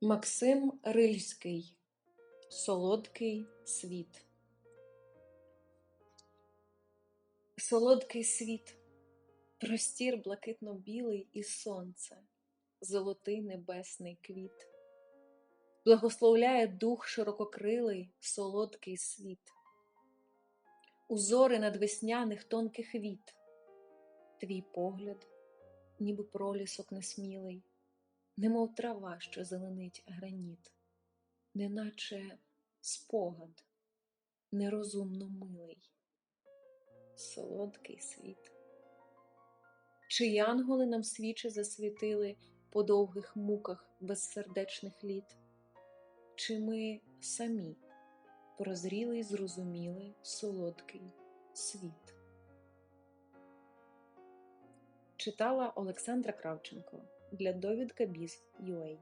Максим Рильський. Солодкий світ. Солодкий світ, простір блакитно-білий і сонце, золотий небесний квіт, благословляє дух ширококрилий, солодкий світ, узори надвесняних тонких віт, твій погляд, ніби пролісок несмілий, немов трава, що зеленить граніт, неначе спогад нерозумно милий солодкий світ. Чи янголи нам свічі засвітили по довгих муках безсердечних літ? Чи ми самі прозріли й зрозуміли солодкий світ? Читала Олександра Кравченко для довідка Біз.UA